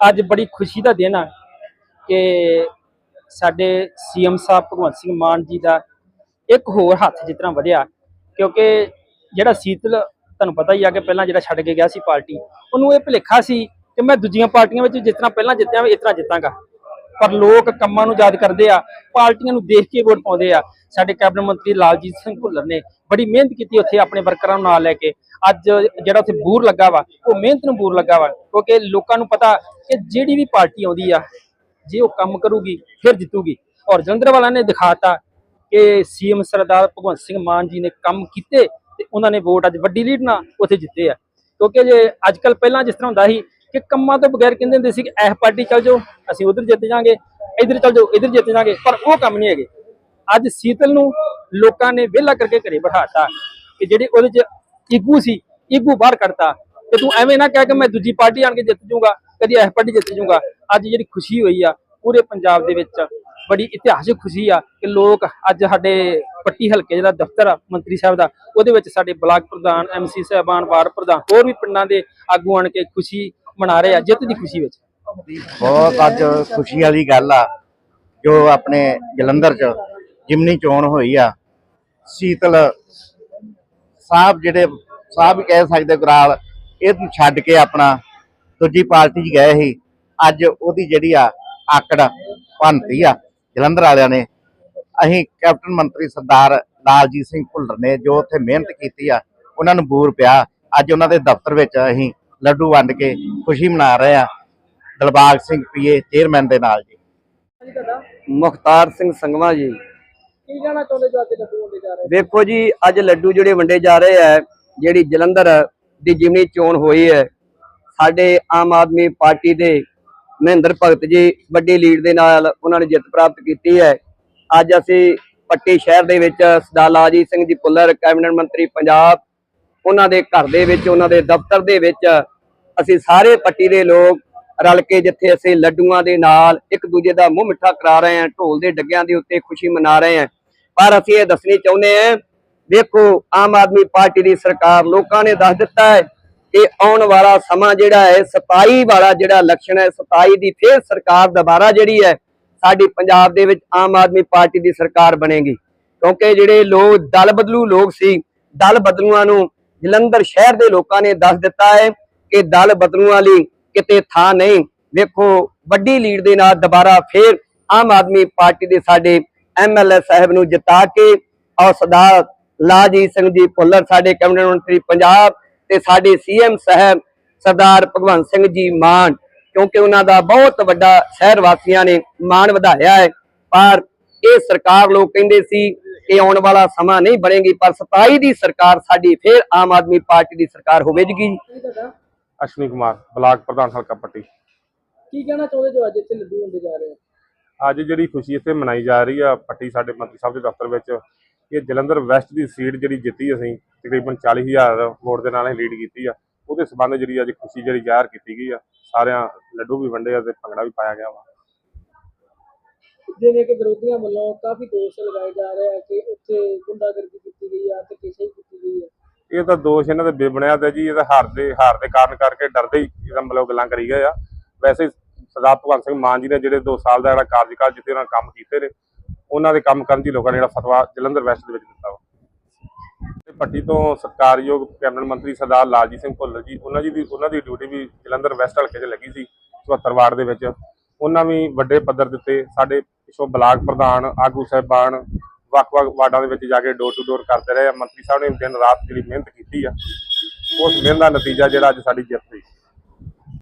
ਅੱਜ ਬੜੀ ਖੁਸ਼ੀ ਦਾ ਦਿਨ ਆ ਕਿ ਸਾਡੇ ਸੀਐਮ ਸਾਹਿਬ ਭਗਵੰਤ ਸਿੰਘ ਮਾਨ ਜੀ ਦਾ ਇੱਕ ਹੋਰ ਹੱਥ ਜਿਸ ਤਰ੍ਹਾਂ ਵਧਿਆ, ਕਿਉਂਕਿ ਜਿਹੜਾ ਸੀਤਲ ਤੁਹਾਨੂੰ ਪਤਾ ਹੀ ਆ ਕਿ ਪਹਿਲਾਂ ਜਿਹੜਾ ਛੱਡ ਕੇ ਗਿਆ ਸੀ ਪਾਰਟੀ, ਉਹਨੂੰ ਇਹ ਭੁਲੇਖਾ ਸੀ ਕਿ ਮੈਂ ਦੂਜੀਆਂ ਪਾਰਟੀਆਂ ਵਿੱਚ ਜਿਸ ਤਰ੍ਹਾਂ ਪਹਿਲਾਂ ਜਿੱਤਿਆ, ਮੈਂ ਇਸ ਤਰ੍ਹਾਂ ਜਿੱਤਾਂਗਾ। ਪਰ ਲੋਕ ਕੰਮਾਂ ਨੂੰ ਯਾਦ ਕਰਦੇ ਆ, ਪਾਰਟੀਆਂ ਨੂੰ ਦੇਖ ਕੇ ਵੋਟ ਪਾਉਂਦੇ ਆ। ਸਾਡੇ ਕੈਬਨਿਟ ਮੰਤਰੀ ਲਾਲਜੀਤ ਸਿੰਘ ਭੁੱਲਰ ਨੇ ਬੜੀ ਮਿਹਨਤ ਕੀਤੀ ਉੱਥੇ ਆਪਣੇ ਵਰਕਰਾਂ ਨੂੰ ਨਾਲ ਲੈ ਕੇ। ਅੱਜ ਜਿਹੜਾ ਉੱਥੇ ਬੂਰ ਲੱਗਾ ਵਾ, ਉਹ ਮਿਹਨਤ ਨੂੰ ਬੂਰ ਲੱਗਾ ਵਾ, ਕਿਉਂਕਿ ਲੋਕਾਂ ਨੂੰ ਪਤਾ ਕਿ ਜਿਹੜੀ ਵੀ ਪਾਰਟੀ ਆਉਂਦੀ ਆ, ਜੇ ਉਹ ਕੰਮ ਕਰੂਗੀ, ਫਿਰ ਜਿੱਤੂਗੀ। ਔਰ ਜਲੰਧਰ ਵਾਲਿਆਂ ਨੇ ਦਿਖਾਤਾ ਕਿ ਸੀਐਮ ਸਰਦਾਰ ਭਗਵੰਤ ਸਿੰਘ ਮਾਨ ਜੀ ਨੇ ਕੰਮ ਕੀਤੇ ਤੇ ਉਹਨਾਂ ਨੇ ਵੋਟ ਅੱਜ ਵੱਡੀ ਲੀਡ ਨਾਲ ਉੱਥੇ ਜਿੱਤੇ ਆ। ਕਿਉਂਕਿ ਜੇ ਅੱਜ ਕੱਲ ਪਹਿਲਾਂ ਜਿਸ ਤਰ੍ਹਾਂ ਹੁੰਦਾ ਸੀ ਕਿ ਕੰਮਾਂ ਤੋਂ ਬਗੈਰ ਕਹਿੰਦੇ ਹੁੰਦੇ ਸੀ ਕਿ ਇਹ ਪਾਰਟੀ ਚੱਲ ਜਾਓ, ਅਸੀਂ ਉਧਰ ਜਿੱਤ ਜਾਾਂਗੇ ਇੱਧਰ ਚੱਲ ਜਾਓ, ਇੱਧਰ ਜਿੱਤ ਜਾਾਂਗੇ ਪਰ ਉਹ ਕੰਮ ਨਹੀਂ ਹੈਗੇ। ਅੱਜ ਸੀਤਲ ਨੂੰ ਲੋਕਾਂ ਨੇ ਵਿਹਲਾ ਕਰਕੇ ਘਰੇ ਬਿਠਾਤਾ ਕਿ ਜਿਹੜੇ ਉਹਦੇ ਚ ਈਗੂ ਸੀ, ਈਗੂ ਬਾਹਰ ਕੱਢਤਾ। ਤੇ ਤੂੰ ਐਵੇਂ ਨਾ ਕਹਿ ਕਿ ਮੈਂ ਦੂਜੀ ਪਾਰਟੀ ਆਣ ਕੇ ਜਿੱਤ ਜਾਊਂਗਾ, ਕਦੀ ਇਹ ਪਾਰਟੀ ਜਿੱਤ ਜਾਊਂਗਾ। ਅੱਜ ਜਿਹੜੀ ਖੁਸ਼ੀ ਹੋਈ ਆ, ਪੂਰੇ ਪੰਜਾਬ ਦੇ ਵਿੱਚ ਬੜੀ ਇਤਿਹਾਸਕ ਖੁਸ਼ੀ ਆ ਕਿ ਲੋਕ ਅੱਜ ਸਾਡੇ ਪੱਟੀ ਹਲਕੇ ਜਿਹੜਾ ਦਫ਼ਤਰ ਆ, ਮੰਤਰੀ ਸਾਹਿਬ ਦਾ, ਉਹਦੇ ਵਿੱਚ ਸਾਡੇ ਬਲਾਕ ਪ੍ਰਧਾਨ ਐਮਸੀ ਸਾਹਿਬਾਨ, ਵਾਰਡ ਪ੍ਰਧਾਨ, ਹੋਰ ਵੀ ਪਿੰਡਾਂ ਦੇ ਆਗੂ ਆਣ ਕੇ ਖੁਸ਼ੀ ਮਨਾ ਰਹੇ ਆ, ਜਿੱਤ ਦੀ ਖੁਸ਼ੀ ਵਿੱਚ। ਬਹੁਤ ਅੱਜ ਖੁਸ਼ੀ ਵਾਲੀ ਗੱਲ ਆ, ਜੋ ਆਪਣੇ ਜਲੰਧਰ ਚ ਜਿਮਨੀ ਚੋਣ ਹੋਈ ਆ, ਸੀਤਲ ਸਾਹਿਬ ਜਿਹੜੇ, ਸਾਹਿਬ ਕਹਿ ਸਕਦੇ ਗੁਰਾਲ ਇਹਨੂੰ ਛੱਡ ਕੇ ਆਪਣਾ ਦੂਜੀ ਪਾਰਟੀ 'ਚ ਗਏ ਸੀ, ਅੱਜ ਉਹਦੀ ਜਿਹੜੀ ਆ ਆਕੜ ਭੰਨਤੀ ਆ, ਜਲੰਧਰ ਵਾਲਿਆਂ ਨੇ। ਅਸੀਂ ਕੈਪਟਨ ਮੰਤਰੀ ਸਰਦਾਰ ਲਾਲਜੀਤ ਸਿੰਘ ਭੁੱਲਰ ਨੇ ਜੋ ਉੱਥੇ ਮਿਹਨਤ ਕੀਤੀ ਆ, ਉਹਨਾਂ ਨੂੰ ਬੂਰ ਪਿਆ, ਅੱਜ ਉਹਨਾਂ ਦੇ ਦਫ਼ਤਰ ਵਿੱਚ ਅਸੀਂ ਲੱਡੂ ਵੰਡ ਕੇ ਖੁਸ਼ੀ ਮਨਾ ਰਹੇ ਆ। ਦਿਲਬਾਗ ਸਿੰਘ ਪੀਏ ਚੇਅਰਮੈਨ ਦੇ ਨਾਲ ਜੀ। ਮੁਖਤਾਰ ਸਿੰਘ ਸੰਗਵਾ ਜੀ। ਕੀ ਕਹਿਣਾ ਚਾਹੁੰਦੇ ਜੋ ਅੱਜ ਲੱਡੂ ਹੁੰਦੇ ਜਾ ਰਹੇ? ਵੇਖੋ ਜੀ ਅੱਜ ਲੱਡੂ ਜਿਹੜੇ ਵੰਡੇ ਜਾ ਰਹੇ ਹੈ ਜਿਹੜੀ ਜਲੰਧਰ ਦੀ ਜਿਮਨੀ ਚੋਣ ਹੋਈ ਹੈ ਸਾਡੇ ਆਮ ਆਦਮੀ ਪਾਰਟੀ ਦੇ ਮਹਿੰਦਰ ਭਗਤ ਜੀ ਵੱਡੀ ਲੀਡ ਦੇ ਨਾਲ ਉਹਨਾਂ ਨੇ ਜਿੱਤ ਪ੍ਰਾਪਤ ਕੀਤੀ ਹੈ। ਅੱਜ ਅਸੀਂ ਪੱਟੀ ਸ਼ਹਿਰ ਦੇ ਵਿੱਚ ਸਰਦਾਰ ਲਾਜੀਤ ਸਿੰਘ ਜੀ ਪੁੱਲਰ ਕੈਬਨਿਟ ਮੰਤਰੀ ਪੰਜਾਬ ਉਹਨਾਂ ਦੇ ਘਰ ਦੇ ਵਿੱਚ, ਉਹਨਾਂ ਦੇ ਦਫ਼ਤਰ ਦੇ ਵਿੱਚ, ਅਸੀਂ ਸਾਰੇ ਪੱਟੀ ਦੇ ਲੋਕ ਰਲ ਕੇ ਜਿੱਥੇ ਅਸੀਂ ਲੱਡੂਆਂ ਦੇ ਨਾਲ ਇੱਕ ਦੂਜੇ ਦਾ ਮੂੰਹ ਮਿੱਠਾ ਕਰਾ ਰਹੇ ਹਾਂ, ਢੋਲ ਦੇ ਡੱਗਿਆਂ ਦੇ ਉੱਤੇ ਖੁਸ਼ੀ ਮਨਾ ਰਹੇ ਹਾਂ। ਪਰ ਅਸੀਂ ਇਹ ਦੱਸਣੀ ਚਾਹੁੰਦੇ ਹਾਂ ਦੇਖੋ ਆਮ ਆਦਮੀ ਪਾਰਟੀ ਦੀ ਸਰਕਾਰ ਲੋਕਾਂ ਨੇ ਦੱਸ ਦਿੱਤਾ ਹੈ ਕਿ ਆਉਣ ਵਾਲਾ ਸਮਾਂ ਜਿਹੜਾ ਹੈ, ਸਤਾਈ ਵਾਲਾ ਜਿਹੜਾ ਇਲੈਕਸ਼ਨ ਹੈ, ਸਤਾਈ ਦੀ ਫੇਰ ਸਰਕਾਰ ਦੁਬਾਰਾ ਜਿਹੜੀ ਹੈ, ਸਾਡੀ ਪੰਜਾਬ ਦੇ ਵਿੱਚ ਆਮ ਆਦਮੀ ਪਾਰਟੀ ਦੀ ਸਰਕਾਰ ਬਣੇਗੀ। ਕਿਉਂਕਿ ਜਿਹੜੇ ਲੋਕ, ਦਲ ਬਦਲੂ ਲੋਕ ਸੀ, ਦਲ ਬਦਲੂਆਂ ਨੂੰ ਜਲੰਧਰ ਸ਼ਹਿਰ ਦੇ ਲੋਕਾਂ ਨੇ ਦੱਸ ਦਿੱਤਾ ਹੈ ਕਿ ਦਲ ਬਦਲੂਆਂ ਲਈ ਕਿਤੇ ਥਾਂ ਨਹੀਂ। ਵੇਖੋ, ਵੱਡੀ ਲੀਡ ਦੇ ਨਾਲ ਦੁਬਾਰਾ ਫੇਰ ਆਮ ਆਦਮੀ ਪਾਰਟੀ ਦੇ ਸਾਡੇ ਐਮਐਲਏ ਸਾਹਿਬ ਨੂੰ ਜਿਤਾ ਕੇ ਔਰ ਸਰਦਾਰ ਲਾਜੀਤ ਸਿੰਘ ਜੀ ਭੁੱਲਰ, ਸਾਡੇ ਕੈਬਨਿਟ ਮੰਤਰੀ ਪੰਜਾਬ ਤੇ ਸਾਡੇ ਸੀਐਮ ਸਾਹਿਬ ਸਰਦਾਰ ਭਗਵੰਤ ਸਿੰਘ ਜੀ ਮਾਨ, ਕਿਉਂਕਿ ਉਹਨਾਂ ਦਾ ਬਹੁਤ ਵੱਡਾ ਸ਼ਹਿਰ ਵਾਸੀਆਂ ਨੇ ਮਾਣ ਵਧਾਇਆ ਹੈ। ਪਰ ਇਹ ਸਰਕਾਰ ਲੋਕ ਕਹਿੰਦੇ ਸੀ ਕਿ ਆਉਣ ਵਾਲਾ ਸਮਾਂ ਨਹੀਂ ਬਣੇਗੀ ਪਰ 27 ਦੀ ਸਰਕਾਰ ਸਾਡੀ ਫੇਰ ਆਮ ਆਦਮੀ ਪਾਰਟੀ ਦੀ ਸਰਕਾਰ ਹੋਵੇਗੀ ਅਸ਼ਵਨੀ ਕੁਮਾਰ ਬਲਾਕ ਪ੍ਰਧਾਨ ਹਲਕਾ ਪੱਟੀ। ਕੀ ਕਹਿਣਾ ਚਾਹੁੰਦੇ ਜੋ ਅੱਜ ਇੱਥੇ ਲੱਡੂ ਹੁੰਦੇ ਜਾ ਰਹੇ ਅੱਜ ਜਿਹੜੀ ਖੁਸ਼ੀ ਇੱਥੇ ਮਨਾਈ ਜਾ ਰਹੀ ਆ ਪੱਟੀ ਸਾਡੇ ਮੰਤਰੀ ਸਾਹਿਬ ਦੇ ਦਫ਼ਤਰ ਵਿੱਚ ਇਹ ਜਲੰਧਰ ਵੈਸਟ ਦੀ ਸੀਟ ਜਿਹੜੀ ਜਿੱਤੀ ਅਸੀਂ ਤਕਰੀਬਨ 40000 ਵੋਟ ਦੇ ਨਾਲ ਲੀਡ ਕੀਤੀ ਆ। ਉਹਦੇ ਸਬੰਧ ਜਿਹੜੀ ਅੱਜ ਖੁਸ਼ੀ ਜਿਹੜੀ ਜ਼ਾਹਰ ਕੀਤੀ ਗਈ ਆ ਸਾਰਿਆਂ ਲੱਡੂ ਵੀ ਵੰਡੇ ਆ ਤੇ ਭੰਗੜਾ ਵੀ ਪਾਇਆ ਗਿਆ ਵਾ। ਜਿਵੇਂ ਕਿ ਵਿਰੋਧੀਆਂ ਵੱਲੋਂ ਕਾਫੀ ਦੋਸ਼ ਲਗਾਏ ਜਾ ਰਹੇ ਆ ਕਿ ਉੱਥੇ ਗੁੰਡਾਗਰਦੀ ਕੀਤੀ ਗਈ ਆ ਤੇ ਕਿਸੇ ਕੀਤੀ ਗਈ ਆ। ਇਹ ਤਾਂ ਦੋਸ਼ ਇਹਨਾਂ ਦੇ ਬੇਬੁਨਿਆਦ ਹੈ ਜੀ, ਇਹ ਤਾਂ ਹਾਰ ਦੇ ਹਾਰ ਦੇ ਕਾਰਨ ਕਰਕੇ ਡਰਦੇ ਹੀ ਇਹਦਾ ਮਤਲਬ ਗੱਲਾਂ ਕਰੀ ਗਏ ਆ। ਵੈਸੇ ਸਰਦਾਰ ਭਗਵੰਤ ਸਿੰਘ ਮਾਨ ਜੀ ਨੇ ਜਿਹੜੇ 2 ਸਾਲ ਦਾ ਜਿਹੜਾ ਕਾਰਜਕਾਲ ਜਿੱਤੇ ਉਹਨਾਂ ਕੰਮ ਕੀਤੇ ਨੇ, ਉਹਨਾਂ ਦੇ ਕੰਮ ਕਰਨ ਦੀ ਲੋਕਾਂ ਨੇ ਜਿਹੜਾ ਫਤਵਾ ਜਲੰਧਰ ਵੈਸਟ ਦੇ ਵਿੱਚ ਦਿੱਤਾ ਵਾ। ਤੇ ਪੱਟੀ ਤੋਂ ਸਤਿਕਾਰਯੋਗ ਕੈਬਨਿਟ ਮੰਤਰੀ ਸਰਦਾਰ ਲਾਲਜੀਤ ਸਿੰਘ ਭੁੱਲਰ ਜੀ, ਉਹਨਾਂ ਜੀ ਦੀ ਉਹਨਾਂ ਦੀ ਡਿਊਟੀ ਵੀ ਜਲੰਧਰ ਵੈਸਟ ਹਲਕੇ 'ਚ ਲੱਗੀ ਸੀ 74 ਵਾਰਡ ਦੇ ਵਿੱਚ। ਉਹਨਾਂ ਵੀ ਵੱਡੇ ਪੱਧਰ ਦਿੱਤੇ ਸਾਡੇ ਪਿਛੋਂ ਬਲਾਕ ਪ੍ਰਧਾਨ, ਆਗੂ ਸਾਹਿਬਾਨ ਵੱਖ-ਵੱਖ ਵਾਰਡਾਂ ਦੇ ਵਿੱਚ ਜਾ ਕੇ ਡੋਰ ਟੂ ਡੋਰ ਕਰਦੇ ਰਹੇ ਆ। ਮੰਤਰੀ ਸਾਹਿਬ ਨੇ ਦਿਨ ਰਾਤ ਜਿਹੜੀ ਮਿਹਨਤ ਕੀਤੀ ਆ, ਉਸ ਮਿਹਨਤ ਦਾ ਨਤੀਜਾ ਜਿਹੜਾ ਅੱਜ ਸਾਡੀ ਜਿੱਤ ਹੋਈ।